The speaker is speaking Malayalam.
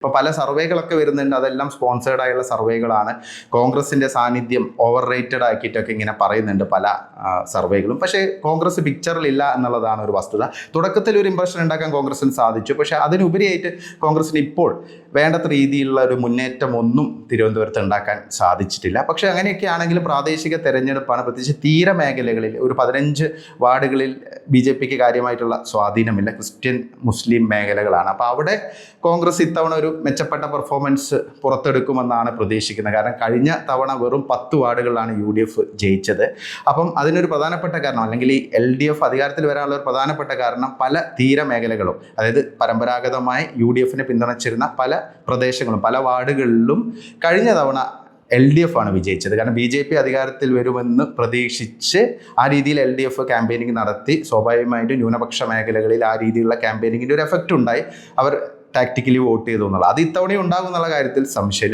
ഇപ്പോൾ പല സർവേകളൊക്കെ വരുന്നുണ്ട്. അതെല്ലാം സ്പോൺസേർഡ് ആയുള്ള സർവേകളാണ്. കോൺഗ്രസിന്റെ സാന്നിധ്യം ഓവർ റേറ്റഡ് ആക്കിയിട്ടൊക്കെ ഇങ്ങനെ പറയുന്നുണ്ട് പല സർവേകളും. പക്ഷേ കോൺഗ്രസ് പിക്ചറിലില്ല എന്നുള്ളതാണ് ഒരു വസ്തുത. തുടക്കത്തിൽ ഒരു ഇമ്പ്രഷൻ ഉണ്ടാക്കാൻ കോൺഗ്രസിന് സാധിച്ചു. പക്ഷേ അതിനുപരിയായിട്ട് കോൺഗ്രസിന് ഇപ്പോൾ വേണ്ടത്ര രീതിയിലുള്ള ഒരു മുന്നേറ്റം ഒന്നും തിരുവനന്തപുരത്ത് ഉണ്ടാക്കാൻ സാധിച്ചിട്ടില്ല. പക്ഷേ അങ്ങനെയൊക്കെ ആണെങ്കിലും പ്രാദേശിക തെരഞ്ഞെടുപ്പാണ് പ്രത്യേകിച്ച് തീരമേഖലകളിൽ ഒരു പതിനഞ്ച് വാർഡുകളിൽ ബി ജെ പിക്ക് കാര്യമായിട്ടുള്ള സ്വാധീനമില്ല. ക്രിസ്ത്യൻ മുസ്ലിം മേഖലകളാണ്. അപ്പോൾ അവിടെ കോൺഗ്രസ് ഇത്തവണ ഒരു മെച്ചപ്പെട്ട പെർഫോമൻസ് പുറത്തെടുക്കുമെന്നാണ് പ്രതീക്ഷിക്കുന്നത്. കാരണം കഴിഞ്ഞ തവണ വെറും പത്ത് വാർഡുകളിലാണ് യു ഡി എഫ് ജയിച്ചത്. അപ്പം അതിനൊരു പ്രധാനപ്പെട്ട കാരണം അല്ലെങ്കിൽ ഈ എൽ ഡി എഫ് അധികാരത്തിൽ വരാനുള്ള ഒരു പ്രധാനപ്പെട്ട കാരണം പല തീരമേഖലകളും അതായത് പരമ്പരാഗതമായി യു ഡി എഫിനെ പിന്തുണച്ചിരുന്ന പല പ്രദേശങ്ങളും പല വാർഡുകളിലും കഴിഞ്ഞ തവണ എൽ ഡി എഫ് ആണ് വിജയിച്ചത്. കാരണം ബി ജെ പി അധികാരത്തിൽ വരുമെന്ന് പ്രതീക്ഷിച്ച് ആ രീതിയിൽ എൽ ഡി എഫ് ക്യാമ്പയിനിങ് നടത്തി സ്വാഭാവികമായിട്ടും ന്യൂനപക്ഷ മേഖലകളിൽ ആ രീതിയിലുള്ള ക്യാമ്പയിനിങ്ങിന്റെ ഒരു എഫക്റ്റ് ഉണ്ടായി. അവർ ടാക്ടിക്കലി വോട്ട് ചെയ്തു എന്നുള്ളത്. അത് ഇത്തവണ ഉണ്ടാകും എന്നുള്ള കാര്യത്തിൽ സംശയമില്ല.